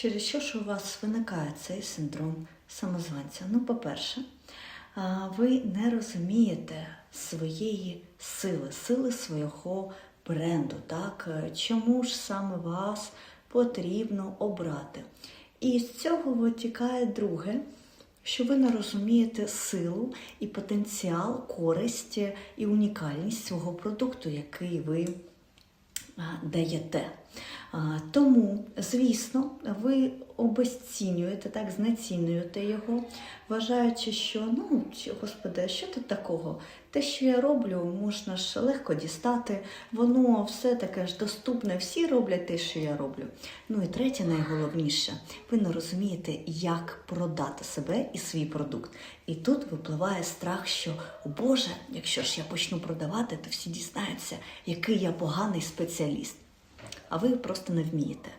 через що ж у вас виникає цей синдром самозванця? Ну, по-перше, ви не розумієте своєї сили, сили свого бренду. Так? Чому ж саме вас потрібно обрати? І з цього витікає друге, що ви не розумієте силу і потенціал, користь і унікальність свого продукту, який ви даєте. Тому, звісно, ви обесцінюєте, так, знецінюєте його, вважаючи, що ну, господи, що тут такого? Те, що я роблю, можна ж легко дістати, воно все таке ж доступне, всі роблять те, що я роблю. Ну і третє, найголовніше, ви не розумієте, як продати себе і свій продукт. І тут випливає страх, що о Боже, якщо ж я почну продавати, то всі дізнаються, який я поганий спеціаліст. А ви просто не вмієте.